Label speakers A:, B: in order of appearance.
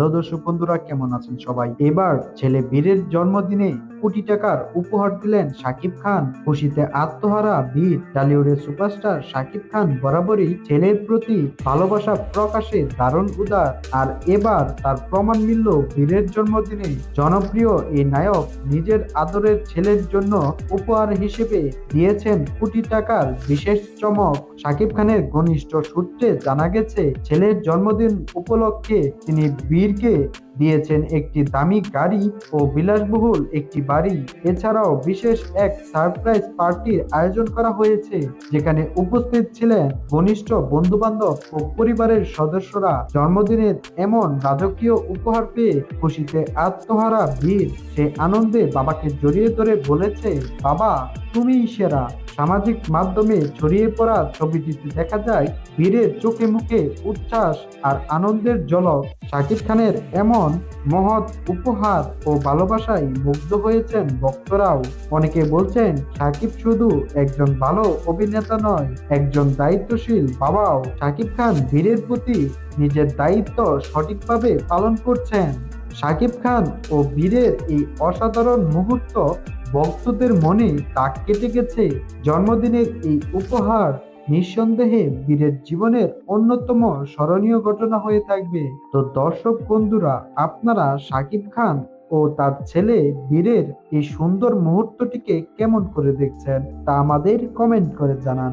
A: Hello দর্শক বন্ধুরা কেমন আছেন সবাই? এবার ছেলে বীরের জন্মদিনে কোটি টাকার উপহার দিলেন শাকিব খান। খুশিতে আত্মহারা বীর টলিউডের সুপারস্টার শাকিব খান বরাবরই ছেলের প্রতি ভালোবাসা প্রকাশে দারুণ উদার। আর এবার তার প্রমাণ মিলল বীরের জন্মদিনে। জনপ্রিয় এই নায়ক নিজের আদরের ছেলের জন্য উপহার হিসেবে দিয়েছেন কোটি টাকার বিশেষ চমক। শাকিব খানের ঘনিষ্ঠ সূত্রে জানা গেছে, ছেলের জন্মদিন উপলক্ষে তিনি বীরকে দিয়েছেন একটি দামি গাড়ি ও বিলাসবহুল একটি বাড়ি। এছাড়াও বিশেষ এক সারপ্রাইজ পার্টির আয়োজন করা হয়েছে, যেখানে উপস্থিত ছিলেন ঘনিষ্ঠ বন্ধু বান্ধব ও পরিবারের সদস্যরা। জন্মদিনের এমন রাজকীয় উপহার পেয়ে খুশিতে আত্মহারা বীর সে আনন্দে বাবাকে জড়িয়ে ধরে বলেছে, বাবা, তুমিই সেরা। সামাজিক মাধ্যমে ছড়িয়ে পড়া ছবিটিতে দেখা যায় ভিড়ের চোখে মুখে উচ্ছ্বাস আর আনন্দের ঝলক। শাকিব খানের এমন মহৎ উপহার ও ভালোবাসায় মুগ্ধ হয়েছেন ভক্তরাও। অনেকে বলছেন, শাকিব শুধু একজন ভালো অভিনেতা নয়, একজন দায়িত্বশীল বাবাও। শাকিব খান বীরের প্রতি নিজের দায়িত্ব সঠিকভাবে পালন করছেন। শাকিব খান ও বীরের এই অসাধারণ মুহূর্ত ভক্তদের মনে তাক কেটে গেছে। জন্মদিনের এই উপহার নিঃসন্দেহে বীরের জীবনের অন্যতম স্মরণীয় ঘটনা হয়ে থাকবে। তো দর্শক বন্ধুরা, আপনারা শাকিব খান ও তার ছেলে বীরের এই সুন্দর মুহূর্তটিকে কেমন করে দেখছেন তা আমাদের কমেন্ট করে জানান।